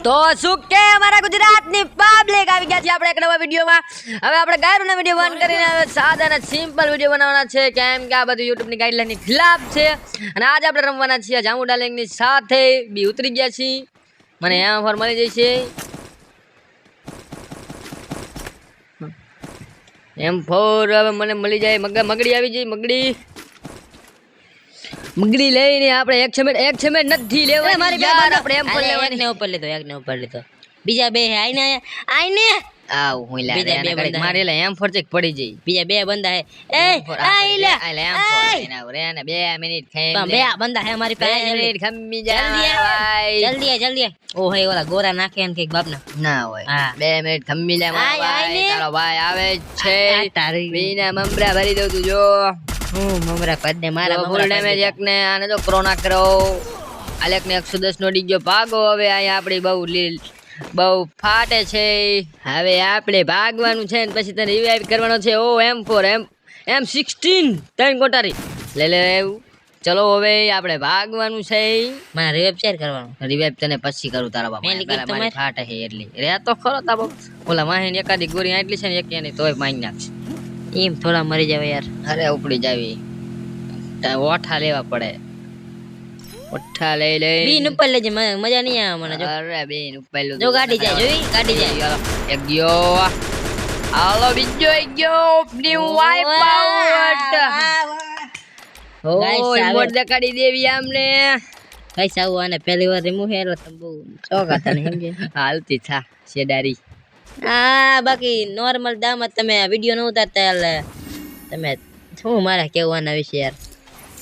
તો શું કે અમારા ગુજરાતની પબ્લિક આવી ગયા છે આપણે એક નવા વિડીયોમાં. હવે આપણે ગાયરોના વીડિયો બંધ કરીને હવે સાદા અને સિમ્પલ વીડિયો બનાવવાના છે. કેમ કે આ બધું યુટ્યુબની ગાઈડલાઈનની ખિલાફ છે. અને આજે આપણે રમવાના છીએ જામુ ડાલિંગની સાથે. બી ઉતરી ગયા છીએ. મને એમ ઓફર મળી જશે એમ ફોર હવે મને મળી જાય. મગ મગડી આવી જાય મગડી. મગડી લઈને આપણે એક છમેટ એક છમેટ નથી લેવાની. મારી બે આપણે એમ પર લેવાની. એકને ઉપર લીધો એકને ઉપર લીધો. બીજા બે હે આઈને આઈને. આવ હું લા બીજા બે બંદા મારે લે એમ ફરચેક પડી જઈ. બીજા બે બંદા હે. એ આઈ લે એમ ફોર રે ને બે મિનિટ થઈ બે બંદા હે મારી પાસે જલ્દી મિનિટ ખમી જલ્દી જા જલ્દી જલ્દી આય. ઓ હે ઓલા ગોરા નાખે એમ કે બાપ ના હોય. બે મિનિટ ખમી લે મારો ભાઈ. તારો ભાઈ આવે છે. તારી. બીના મમરા ભરી દઉં તું જો. હું મમરા કર દે મારા ફૂલ ડેમેજ એક ને આને તો ક્રોના કરો આલેક ને એકસો દસ નો ડીગ્યો ભાગો. હવે અહીંયા આપણી બહુ લીલ બહુ ફાટે છે. હવે આપણે ભાગવાનું છે ને પછી તને રિવાઈવ કરવાનો છે. ઓ એમ ફોર એમ એમ સિક્સટીન ત્રણ કોટારી લે લે ચલો હવે આપણે ભાગવાનું છે. મારે રિવેપ શેર કરવાનું? રિવાઈવ તને પછી કરું તારા બાપા? ફાટે છે એટલી. રે તો ખરો તા ઓલા વાહીને એકાદી ગોરી આટલી છે ને એક એની તોય મારી નાખશે. એમ થોડા મરી જાવ યાર. અરે ઉપડી જાવી. ઓઠા લેવા પડે. ઓઠા લઈ લઈ. બીન ઉપર લેજે મજા નહીં આવે મને જો. અરે બીન ઉપર લો જો ગાડી જાય જોઈ? ગાડી જાય. એક ગયો. હાલો બીજો એક ગયો. ઓપની વાઇપ આઉટ ઓ રિમોટ દેખાડી દેવી આમને. કઈ સાવ આને પહેલી વાર રિમૂવ હેરો તમે બહુ શોખ હતા ને સમજે હાલતી થા શેડારી. હા બાકી નોર્મલ દામ જ તમે વીડિયો ન ઉતારતા એટલે તમે શું મારે કેવાના વિશે યાર?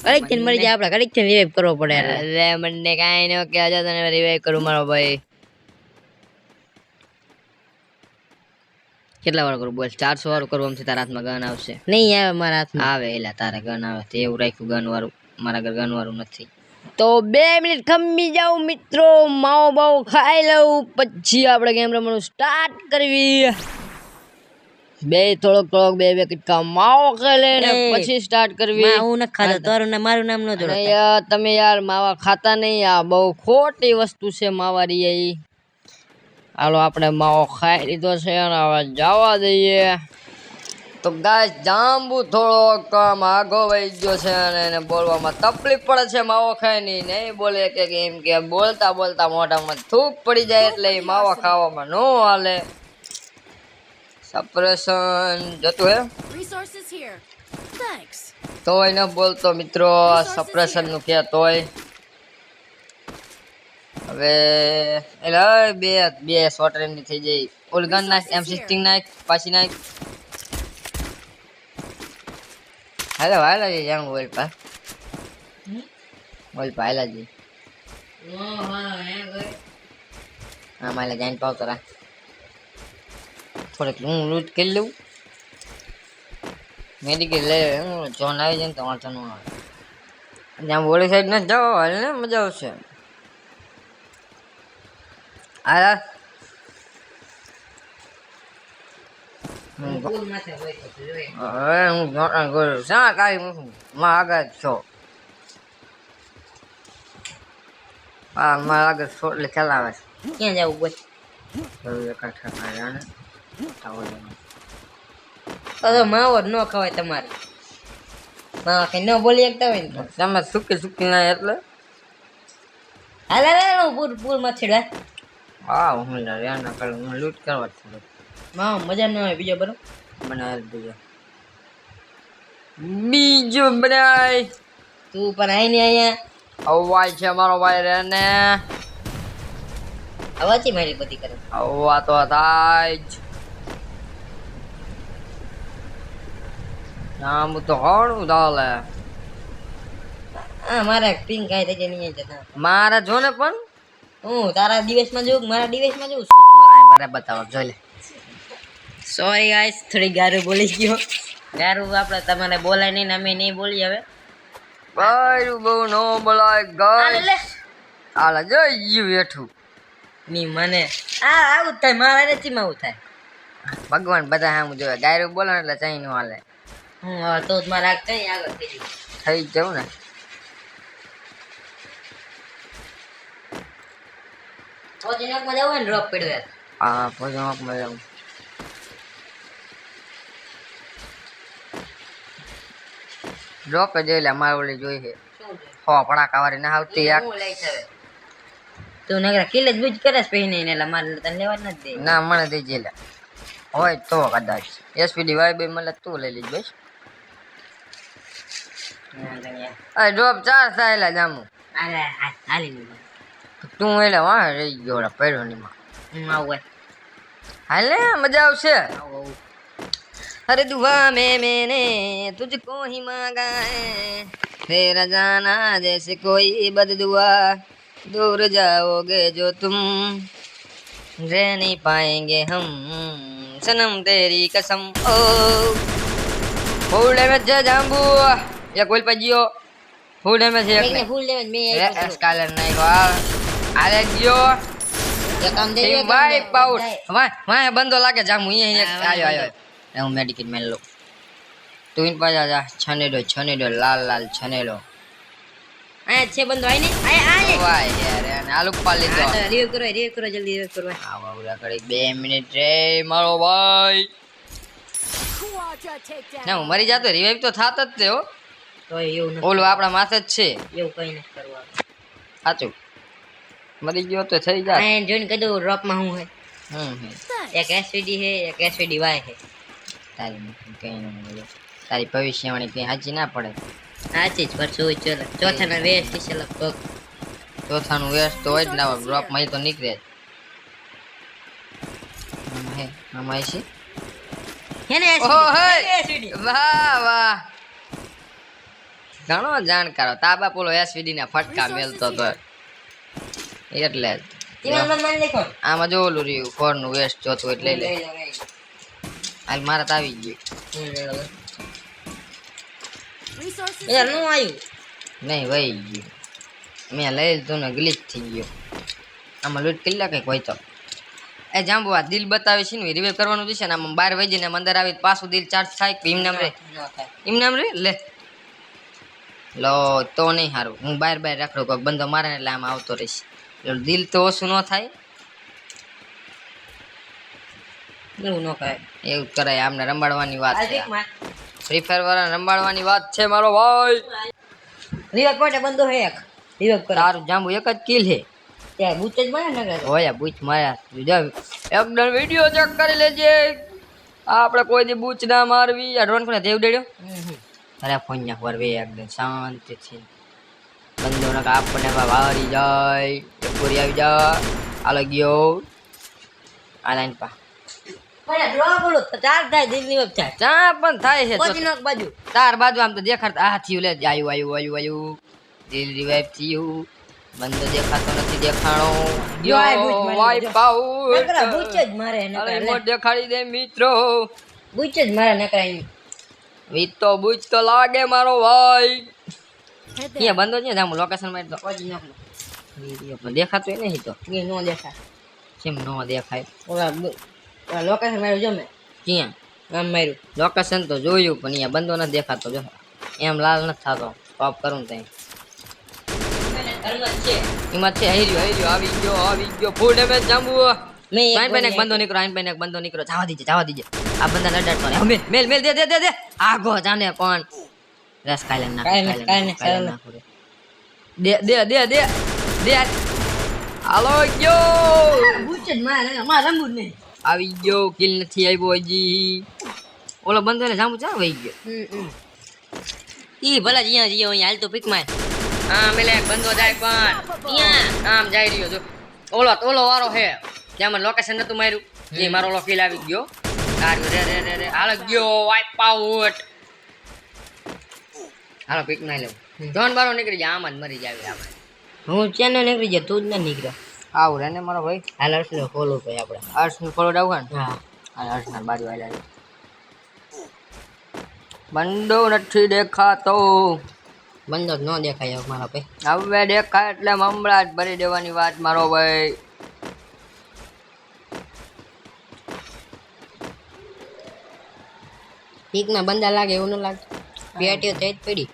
ઘડીકથી મરી જાય આપણે ઘડીકથી રિવાઈવ કરવો પડે એટલે મને કાંઈ ન કે આજે તને રિવાઈવ કરું મારો ભાઈ. કેટલા વાર કરું બોલ? ચારસો વાળું કરવું આમ છે તારા હાથમાં ગન આવશે. નહીં આવે મારા હાથમાં. આવે એટલે તારે ગન આવે તે એવું રાખ્યું ગન વાળું મારા ઘર ગન વાળું નથી. તો બે મિનિટ ખમી જાઉં મિત્રો માવો બાવો ખાઈ લઉં. પછી આપણે ગેમ રમવાનું સ્ટાર્ટ કરવી. બે થોડોક થોડોક બે બે કિટકા માવો ખાઈ લે ને પછી સ્ટાર્ટ કરવી. હું ન ખાતો તારું ને મારું નામ ન જોડો યાર તમે યાર માવા ખાતા નહીં આ બહુ ખોટી વસ્તુ છે માવારી એ. હાલો આપણે માવો ખાઈ લીધો છે અને હવે જવા દઈએ. તો ગાય જાંબુ થોડોક આમ આગો વહી ગયો છે અને એને બોલવામાં તકલીફ પડે છે માવો ખાય નહીં નહીં બોલે કે એમ કે બોલતા બોલતા મોઢામાં થૂક પડી જાય એટલે એ માવો ખાવામાં ન હાલે. સપ્રેશન જતું હે. તોય ન બોલતો મિત્રો સપ્રેશનનું કે તોય? હવે એટલે બે બે શોર્ટ રેન્જ થઈ જાય ઓલગન નાખ એમ સિક્સટીન નાખ પાછી નાખ. હાલો હાલો જઈ જાઉં ઓલ પા ઓલ પા હાલા જઈ હા મારે જઈને પાવ રાખ. થોડીક હું લૂટ કરી લઉં. મેડિકલ લે હું જોન આવી જાય ને તો વાંધો ન આવે. ત્યાં બોલી સાઈડ ને જાઓ હાલ ને મજા આવશે. હાલ. હવે હું જોટાણ કરું શા કાંઈ મૂકું માં આગળ છો. હા મારા આગળ છો એટલે ચલાવે છે. ક્યાં જવું બોલ? હવે એકાઠા માર્યા ને. તો માવો ન ખવાય તમારે. માવા કઈ ન બોલી શકતા હોય ને. તમે સુકી સુકી ના એટલે? હાલે પૂર પૂરમાં છેડવા હા. હું રહ્યા કરું હું લૂંટ કરવા છું માવો મજા ન આવે બીજો બરો મને બીજો. બીજો બનાય. તું પણ આઈ ને અહીંયા. અવાજ છે મારો ભાઈ રે ને. છે મારી બધી કરે. અવા તો થાય જ. નામ તો હોણું ચાલે હા મારા પિંગ કાઈ થઈ જાય નહીં જતા. મારા જો ને પણ? હું તારા દિવસમાં જોઉં મારા દિવસમાં જોઉં? બારે બતાવો જોઈ લે. સોરી ગાઈસ થોડી ગારું બોલી ગયો. ગારું આપણે તમારે બોલાય નહીં ને અમે નહીં બોલી હવે. બાયું બહુ નો બોલાય ગાય આલા જો જઈ બેઠું ની મને. આ આવું થાય મારા નથી આવું થાય. ભગવાન બધા સામું જોવે. ગાયરું બોલો એટલે ચાઈ નું હાલે. હું હવે તો જ મારા કઈ આગળ થઈ ગયું. થઈ જવું ને. નાખમાં જવું ને ડ્રોપ પડ્યો. હા પોજોક મળ્યો ડ્રોપ જ એટલે મારે ઓલી જોઈ છે? હો પડાકા વાળી ના આવતી હવે. તું નગર કિલ જ બુજ કરે પછી નહીં એટલે મારે તને લેવા જ નથી દે ના મને દેજે લે. હોય તો કદાચ. એસપીડી વાય બે મને તું લઈ લીજ બસ. અરે ડ્રોપ ચાર એટલે જામું અરે હાલી તું એટલે વાહ રહી ગયો પડ્યો ની માં. હાલે મજા આવશે. આવું. हर दुआ में मैंने तुझको ही मांगा है। फिर जाना जैसे कोई बददुआ दूर जाओगे जो तुम। रह नहीं पाएँगे हम सनम तेरी कसम। ओ फूले में जा जांबू। या कोई पजियो फूले में से नहीं फूले में मैं यही स्कॉलर नहीं को अरे जियो। ये काम दे भाई पाउट वहाँ वहाँ बंदो लागे जामू ये आयो आयो। હા, મેડિકેટ લો તું ઇન પાછા જા છનેડો છનેડો લાલ લાલ છનેડો. અહીંયા છે બંધ હોય ને આયા આયા! વાય યાર અને આલુ પા લીધો. રિવ્યુ કરો રિવ્યુ કરો જલ્દી રિવ્યુ કરો મિનિટ રે મારો ભાઈ. ના હું મરી જાતો રિવાઇવ તો થાત જ તે હો. તો એવું ઓલું આપણા માથે જ છે. એવું કઈ નથી કરવા સાચું. મરી ગયો તો થઈ જાય જોઈને કીધું દઉં માં હું હે હમ. એક એસવીડી હે એક એસવીડી વાય હે તારી કઈ ન મળે તારી ભવિષ્યવાણી કઈ સાચી ના પડે. સાચી જ પર શું ચલો ચોથા ના વેસ્ટ છે લગભગ. ચોથાનું વેસ્ટ તો હોય જ ના ડ્રોપમાં તો નીકળે જ. આમાં છે? વાહ વાહ! ઘણો જાણકારો તાબા પોલો એસવીડી ના ફટકા મેલતો તો. એટલે આમાં જો ઓલું રહ્યું ફોરનું વેસ્ટ ચોથું એટલે લે. હાલ મારા તો આવી ગયું યારનું આવ્યું નહીં વહી ગયું મેં લઈ લીધું ને ગ્લિચ થઈ ગયો આમાં લૂટ કરી કંઈક હોય તો એ જાંબુ આ દિલ બતાવે છે ને રિવે કરવાનું છે ને આમાં બાર વહી જઈને અંદર આવી પાછું દિલ ચાર્જ થાય કે એમ નામ રે એમ નામ રે લે લો તો નહીં સારું હું બહાર બહાર રાખડું કોઈક બંધો મારે એટલે આમ આવતો રહીશ દિલ તો ઓછું ન થાય એવું ન કરાય એવું કરાય આમને રમાડવાની વાત છે. ફ્રી ફાયર વાળા રમાડવાની વાત છે મારો ભાઈ. રિવર્ક માટે બંધો હે એક. રિવર્ક કરો. તારું જાંબુ એક જ કિલ છે. ત્યાં બૂચ જ બને ને હોયા બૂચ માર્યા. જુદા એકદમ વીડિયો ચેક કરી લેજે. આપણે કોઈ દી બૂચ ના મારવી. આ ડ્રોન કોને દેવ દેડ્યો? અરે ફોન ના પર વે એકદમ શાંતિથી બંધો ને આપણને વારી જાય. પૂરી આવી જા. આલો ગયો. આ લાઈન પા પણ ચાર થાય દિલ્હી વેબ થાય ચા પણ થાય છે તો બાજુ. બાજુ આમ તો દેખાડતા આ થયું લે આયુ આયુ આયુ આયુ. દિલ રિવાઇવ થયું બંધો દેખાતો નથી દેખાણો. જ મારે નકરા દેખાડી દે મિત્રો. બૂચ જ મારે નકરા વીજ તો બૂચ તો લાગે મારો ભાઈ. અહીંયા બંધો છે? જામ લોકેશનમાં દેખાતું નહીં તો. એ નો દેખાય. કેમ ન લોકેશન માર્યું જો મેં ક્યાં? આમ માર્યું. લોકેશન તો જોયું પણ અહીંયા બંધો નથી દેખાતો જો. એમ લાલ નથી થતો. સ્ટોપ કરું ત્યાં એમાં છે હૈર્યો આવી ગયો આવી ગયો. ફૂલ ડેમેજ જાંબુ. મેં આઈન પેન એક બંધો નીકળો આઈન પેન એક બંધો નીકળો. જવા દીજે જવા દીજે. આ બંધા નડાડતો ને હવે મેલ મેલ દે દે દે દે. આગો જાને કોણ? રસ કાલે ના કાંઈ નહીં, દે દે દે દે દે. હાલો ગયો. આપી. જ મારે મારે રમવું નહીં. આવી ગયો કિલ નથી આવ્યો હજી. ઓલો બંધો ને જાંબુ ચા વહી ગયો. ઈ ભલા જ્યાં જ્યાં અહીંયા હાલ તો પીકમાં આમ એટલે બંધો જાય પણ ત્યાં આમ જાય રહ્યો જો. ઓલો ઓલો વારો હે ત્યાં મને લોકેશન નતું માર્યું એ મારો ઓલો કિલ આવી ગયો. સારું રે રે રે રે. હાલ ગયો વાઇપ આઉટ હાલો પીકમાં લેવું ધોન બારો નીકળી જાય આમ જ મરી જાય આપણે હું ચેનલ નીકળી જાય તું જ ના નીકળ્યો આવું રે ને મારો ભાઈ? હાલ અર્શને ફોલો ભાઈ આપણે. હર્ષનું ફોલો ડાવું ને? હા. હા હર્ષ ના બાજુ આવેલા બંડો નથી દેખાતો. બંધો જ ન દેખાય મારા ભાઈ. હવે દેખાય એટલે હમણાં જ ભરી દેવાની વાત મારો ભાઈ. પીક ના બંદા લાગે એવું ન લાગે. પેટીઓ તેજ જ પડી.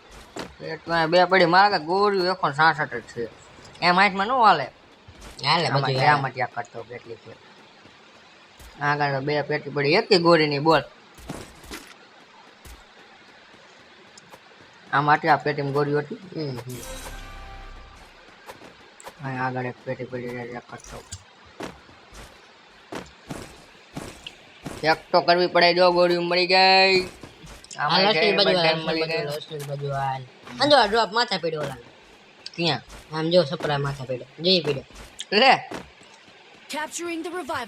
પેટમાં બે પડી. મારા ગોળ્યું એકો સાસઠ જ છે. એમ હાથમાં ન હાલે. હાલે બધું ત્યાં ત્યાં કરતો કેટલી છે. આગળ બે પેટી પડી એક ગોળીની બોલ. આ માટે આ પેટીમાં ગોળી હતી? આગળ એક પેટી પડી એક કરતો. એક તો કરવી પડે જો ગોળી મળી ગઈ ડ્રોપ માથા પડ્યો ક્યાં? આમ જો સપરા માથા પીડ્યો જઈ પડ્યો. લે.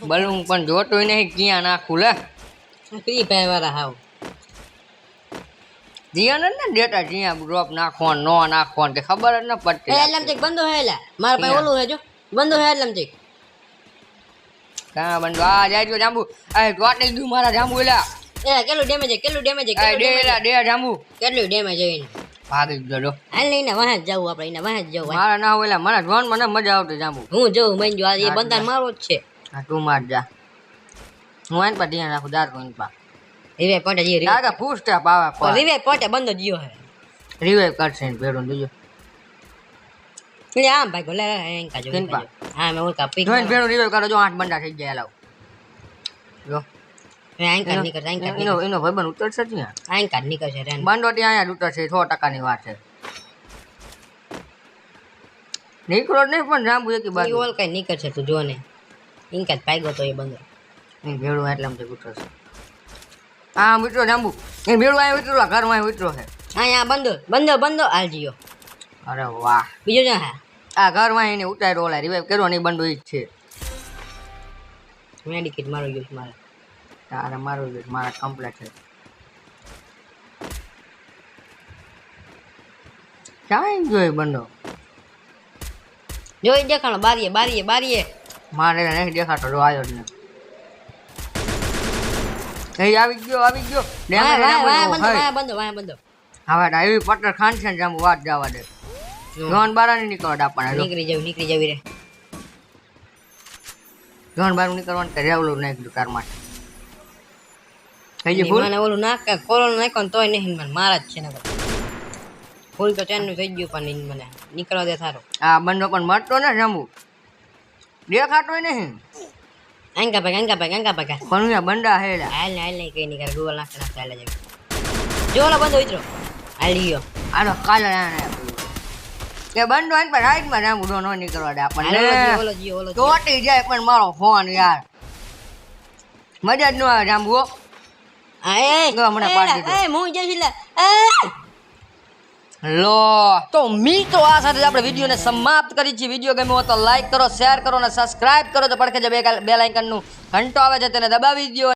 બલૂન પણ જોતું નહીં ક્યાં નાખું લે. ફ્રી ફાયર વાળા હાવ? જીયા ને ડેટા જીયા ડ્રોપ નાખવાનું નો નાખવાનું કે ખબર જ ન એ પડતી એલમ ચેક બંધો હે એલા મારા પાસે ઓલું હે જો. બંધો હે એલમ ચેક કા બંધો? આ જાય જો જાંબુ. આ ગોટલી દુ મારા જાંબુ એલા એ કેટલું ડેમેજ કેટલું ડેમેજ આ કેટલું ડે damage એલા ડે જાંબુ. કેટલું ડેમેજ હે ભાગી ગયો. હાલ લઈને વાહ જ જવું આપણે એને વાહ જ જવું મારા ના હોય મને જોન મને મજા આવતી જાંબુ હું જોઉં મન જો આ એ બંધા મારો જ છે. હા તું માર જા. હું એન પર ધ્યાન રાખું દાર કોઈન પા રીવે પોટે જી રિવે આગળ ફૂલ સ્ટેપ આવે પર રીવે પોટે બંધો જીયો હે. રિવાઇવ કરશે ને ભેડું જોજો એટલે આમ ભાઈ ગોલે એંકા જો હા મેં ઓળખા કાપી જોઈને ભેડું રિવાઇવ કરો જો આઠ બંડા થઈ ગયા લાવ જો. એંકા નીકળ એંકા એનો એનો ભાઈબંધ ઉતરશે જ ને એંકા નીકળશે રેન બંડો ત્યાં અહીંયા ઉતરશે સો ટકાની વાત છે. નીકળો નહીં પણ જાંબુ એકી બાજુ. ઓલ કઈ નીકળશે તું જો ને. જ પાગ્યો તો એ બંધો એ ભેળું એટલે આમથી ઉતરશે. હા મિત્રો જાંબુ. એ ભેડું અહીંયા ઉતરો ઘરમાં અહીં ઉતરો છે. અહીંયા બંધો બંધો બંધો હાલ જીયો અરે વાહ. બીજો જો હા. આ ઘરમાં એને ઉતાર્યો ઓલા રિવાઈવ કર્યો નહીં બંડો ઈ જ છે. મેડિકેટ મારો ગયો મારે. તારે મારું જોઈએ મારા કમ્પ્લેટ છે. ક્યાં જોઈ બંડો? જોઈ દેખાણો બારીએ બારીએ બારીએ. મારે નહીં દેખાતો જો આવ્યો જ નહીં. એ આવી ગયો આવી ગયો. પર બંધો હવે તો એવી પટ્ટર ખાન છે ને વાત જવા દે. જોન બારા નહીં નીકળવા આપણને જો. નીકળી જાવ નીકળી જાવી રે જોન બારું નીકળવાનું રેવલું નાખ્યું તાર માટે. થઈ ગયું ફૂલ મને ઓલું નાખ કોરોના નાખ્યો ને તોય નહીં મને મારા જ છે ને ફૂલ તો ચેનનું થઈ ગયું પણ મને નીકળવા દે સારો આ બંડો પણ મળતો ને જાંબુ દેખાતોય નહીં આંકા પાક આંકા પાક આંકા પાક પણ બંડા હેલા હાલ ને હાલ નહીં કઈ નહીં કરે ગૂગલ નાખે નાખે હાલે જાય જો ઓલો બંધો ઉતરો હાલ લીયો આનો કાલે કે બંડો આને પર રાઈટમાં જાંબુ ડો નો નીકળવા દે આપણને ઓલો ચોટી જાય પણ મારો ફોન યાર મજા જ ન આવે જાંબુ લે એ લો તો આ સાથે આપણે વિડીયોને સમાપ્ત કરી છે વીડિયો ગમ્યો તો લાઈક કરો શેર કરો અને સબસ્ક્રાઇબ કરો. તો પડખે જે બે લાઇકનનું ઘંટો આવે છે તેને દબાવી દો